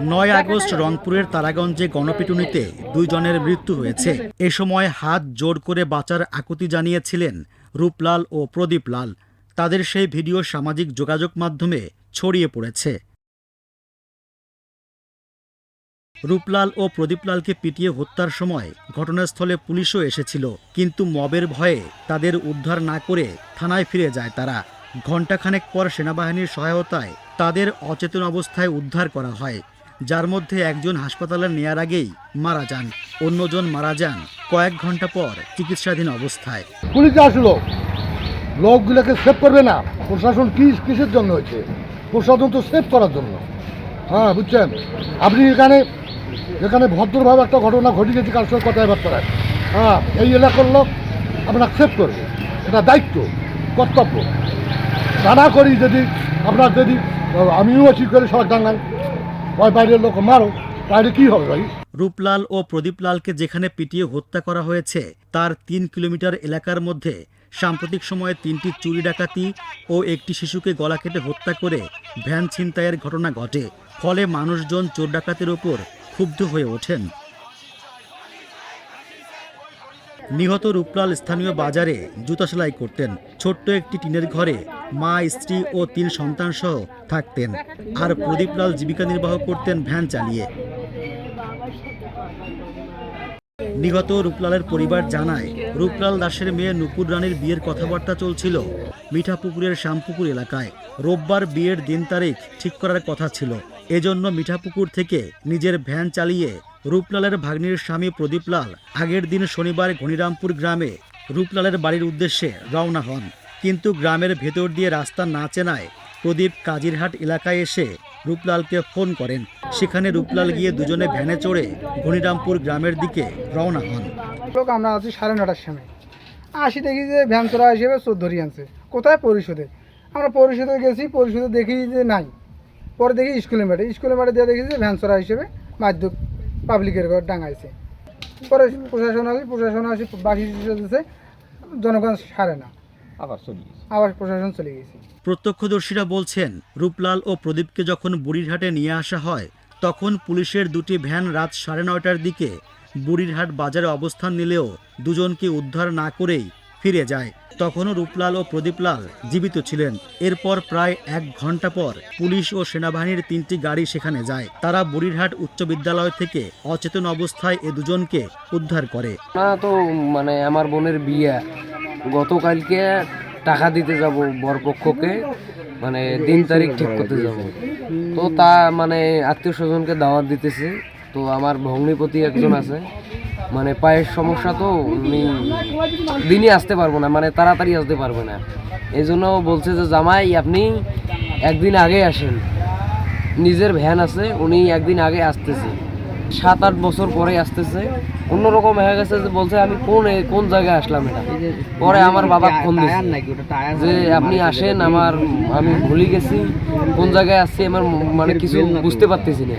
নয় আগস্ট রংপুরের তারাগঞ্জে গণপিটুনিতে দুইজনের মৃত্যু হয়েছে। এ সময় হাত জোর করে বাঁচার আকুতি জানিয়েছিলেন রূপলাল ও প্রদীপ লাল। তাদের সেই ভিডিও সামাজিক যোগাযোগ মাধ্যমে ছড়িয়ে পড়েছে। রূপলাল ও প্রদীপলালকে পিটিয়ে হত্যার সময় ঘটনাস্থলে পুলিশও এসেছিল। কিন্তু মবের ভয়ে তাদের উদ্ধার না করে থানায় ফিরে যায় তারা। ঘণ্টাখানেক পর সেনাবাহিনীর সহায়তায় তাদের অচেতন অবস্থায় উদ্ধার করা হয়, যার মধ্যে একজন হাসপাতালে নেয়ার আগেই মারা যান, অন্যজন মারা যান কয়েক ঘণ্টা পর চিকিৎসাধীন অবস্থায়। পুলিশ আসলো। লোকগুলোকে সেভ করবে না। প্রশাসন কি, কিসের জন্য হয়েছে? প্রশাসন তো সেভ করার জন্য। হ্যাঁ বুঝছেন? আপনি এখানে এখানে ভদ্রভাবে একটা ঘটনা ঘটে গেছে কার সঙ্গে কথাবার্তা রাখ হ্যাঁ এই এলাকার লোক আপনার সেভ করবে। এটা দায়িত্ব, কর্তব্য। তা না করি যদি আপনার যদি, আমিও করে সবার ডাঙ্গান ওই বাইরের লোক মারো, তাহলে কী হবে ভাই? রূপলাল ও প্রদীপলালকে যেখানে পিটিয়ে হত্যা করা হয়েছে, তার তিন কিলোমিটার এলাকার মধ্যে সাম্প্রতিক সময়ে তিনটি চুরি ডাকাতি ও একটি শিশুকে গলা কেটে হত্যা করে ভ্যান ছিনতাইয়ের ঘটনা ঘটে। ফলে মানুষজন চোর ডাকাতের ওপর ক্ষুব্ধ হয়ে ওঠেন। নিহত রূপলাল স্থানীয় বাজারে জুতা সেলাই করতেন। ছোট্ট একটি টিনের ঘরে মা, স্ত্রী ও তিন সন্তান সহ থাকতেন। আর প্রদীপলাল জীবিকা নির্বাহ করতেন ভ্যান চালিয়ে। নিহত রূপলালের পরিবার জানায়, রূপলাল দাসের মেয়ে নুপুর রানীর বিয়ের কথাবার্তা চলছিল মিঠাপুকুরের শ্যামপুকুর এলাকায়। রোববার বিয়ের দিন তারিখ ঠিক করার কথা ছিল। এজন্য মিঠাপুকুর থেকে নিজের ভ্যান চালিয়ে রূপলালের ভাগ্নির স্বামী প্রদীপলাল আগের দিন শনিবার ঘনিরামপুর গ্রামে রূপলালের বাড়ির উদ্দেশ্যে রওনা হন। কিন্তু গ্রামের ভেতর দিয়ে রাস্তা না চেনায় প্রদীপ কাজিরহাট এলাকায় এসে রূপলালকে ফোন করেন। সেখানে রূপলাল গিয়ে দুজনে ভ্যানে চড়ে ঘনিরামপুর গ্রামের দিকে রওনা হন। লোক, আমরা আছি সাড়ে নটার সময়। আসি দেখি যে ভ্যান চোরা হিসেবে ধরি আনছে। কোথায় পরিশোধে আমরা পরিশোধে গেছি পরিশোধে দেখি যে নাই। পরে দেখি স্কুলের মাঠে। স্কুলের মাঠে দিয়ে দেখি যে ভ্যান চোরা হিসেবে মাধ্যমিক পাবলিকের ঘর ডাঙাইছে। পরে প্রশাসন আসি প্রশাসন আসি বাকি দিচ্ছে জনগণ সারে না। আবার চলে আবার প্রশাসন চলে গেছে। প্রত্যক্ষদর্শীরা বলছেন রূপলাল ও প্রদীপকে যখন বুড়িরহাটে নিয়ে আসা হয় তখন পুলিশের দুটি ভ্যান রাত সাড়ে নয়টার দিকে বুড়িরহাট বাজারে অবস্থান নিলেও দুজনকে উদ্ধার না করেই ফিরে যায়। তখনও রূপলাল ও প্রদীপলাল জীবিত ছিলেন। এরপর প্রায় এক ঘণ্টা পর পুলিশ ও সেনাবাহিনীর তিনটি গাড়ি সেখানে যায়। তারা বুড়িরহাট উচ্চ বিদ্যালয় থেকে অচেতন অবস্থায় এ দুজনকে উদ্ধার করে। না, তো মানে আমার বোনের বিয়ে। গতকালকে টাকা দিতে যাব বরপক্ষকে। মানে দিন তারিখ ঠিক করতে যাব। তো তা মানে আত্মীয় স্বজনকে দাওয়াত দিতেছে। তো আমার ভগ্নিপতি একজন আছে। মানে পায়ের সমস্যা তো উনি দিনই আসতে পারব না মানে তাড়াতাড়ি আসতে পারবে না। এই জন্য বলছে যে, জামাই, আপনি একদিন আগে আসেন। নিজের ভ্যান আছে, উনি একদিন আগে আসতেছে। সাত আট বছর পরে আসতেছে। অন্যরকম হয়ে গেছে যে বলছে আমি কোন কোন জায়গায় আসলাম এটা? পরে আমার বাবা ফোন যে আপনি আসেন আমার আমি ভুলে গেছি কোন জায়গায় আসছি আমার মানে কিছু বুঝতে পারতেছি না।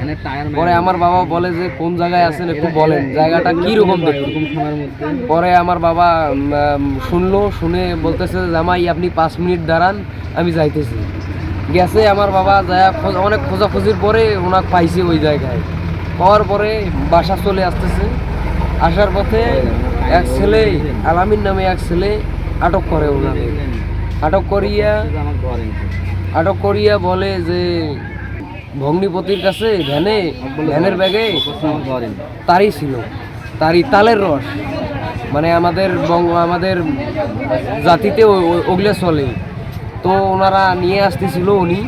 পরে আমার বাবা বলে যে কোন জায়গায় আছেন একটু বলেন জায়গাটা কি রকম দেখতে? পরে আমার বাবা শুনলো শুনে বলতেছে জামাই আপনি পাঁচ মিনিট দাঁড়ান আমি যাইতেছি। গেছে আমার বাবা যায় অনেক খোঁজাখুঁজির পরে ওনাকে পাইছে ওই জায়গায়। পাওয়ার পরে বাসা চলে আসতেছে। আসার পথে এক ছেলে, আলামিন নামে এক ছেলে আটক করে ওনাকে। আটক করিয়া আটক করিয়া বলে যে, ভগ্নিপতির কাছে ভ্যানে, ভ্যানের ব্যাগে তারই ছিল, তারই তালের রস। মানে আমাদের বঙ্গ আমাদের জাতিতে ওগুলো চলে। তো ওনারা নিয়ে আসতেছিল উনি।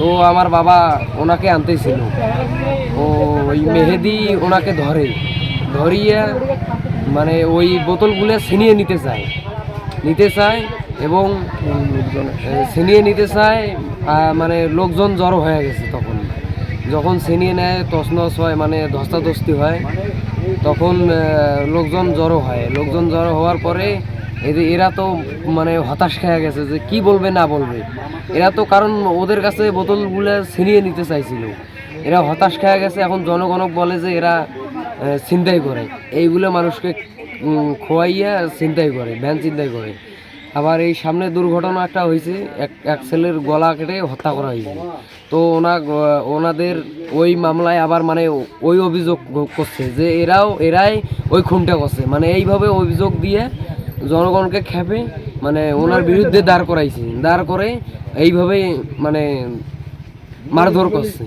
তো আমার বাবা ওনাকে আনতেছিল। ও ওই মেহেদি ওনাকে ধরে। ধরিয়ে মানে ওই বোতলগুলো ছিনিয়ে নিতে চায়। নিতে চায় এবং ছিনিয়ে নিতে চায় মানে লোকজন জড়ো হয়ে গেছে তখন। যখন ছিনিয়ে নেয়, তছনছ হয় মানে ধস্তাধস্তি হয়, তখন লোকজন জড়ো হয়। লোকজন জড়ো হওয়ার পরে এদের এরা তো মানে হতাশ খেয়ে গেছে যে কি বলবে, না বলবে। এরা তো কারণ ওদের কাছে বোতলগুলো ছিনিয়ে নিতে চাইছিল। এরা হতাশ খেয়ে গেছে, এখন জনগণক বলে যে এরা চিন্তাই করে। এইগুলো মানুষকে খোয়াইয়া ছিনতাই করে, ভ্যান চিন্তাই করে। আবার এই সামনে দুর্ঘটনা একটা হয়েছে, এক এক ছেলের গলা কেটে হত্যা করা হয়েছে। তো ওনা, ওনাদের ওই মামলায় আবার মানে ওই অভিযোগ করছে যে এরাও, এরাই ওই খুনটা করছে। মানে এইভাবে অভিযোগ দিয়ে জনগণকে খেপে মানে ওনার বিরুদ্ধে দাঁড় করাইছে। দাঁড় করে এইভাবে মানে মারধর করছে।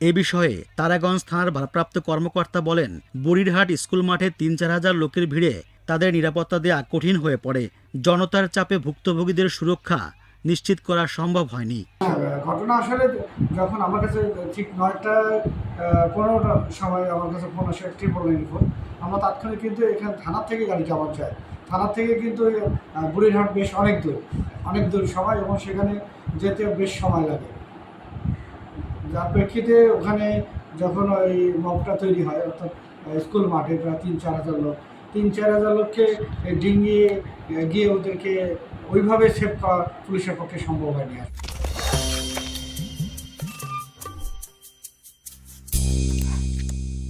এ বিষয়ে তারাগঞ্জ থানার ভারপ্রাপ্ত কর্মকর্তা বলেন বুড়িরহাট স্কুল মাঠে তিন চার হাজার লোকের ভিড়ে তাদের নিরাপত্তা দেওয়া কঠিন হয়ে পড়ে। জনতার চাপে ভুক্তভোগীদের সুরক্ষা নিশ্চিত করা সম্ভব হয়নি। ঘটনা আসলে যখন আমার কাছে ঠিক নয়টা পনেরোটার সময় আমার কাছে ফোন আসে ট্রিপল নাইন ফোন আমরা তাৎক্ষণিক কিন্তু এখানে থানার থেকে গাড়ি চাওয়া যায়। থানার থেকে কিন্তু বুড়িরহাট বেশ অনেক দূর অনেক দূর সময় এবং সেখানে যেতে বেশ সময় লাগে যার প্রেক্ষিতে ওখানে যখন ওই মপটা তৈরি হয়, অর্থাৎ স্কুল মাঠে প্রায় তিন চার হাজার লোক, তিন চার হাজার লোককে ডিঙিয়ে, গিয়ে ওদেরকে ওইভাবে সেভ করা পুলিশের পক্ষে সম্ভব হয়নি আর।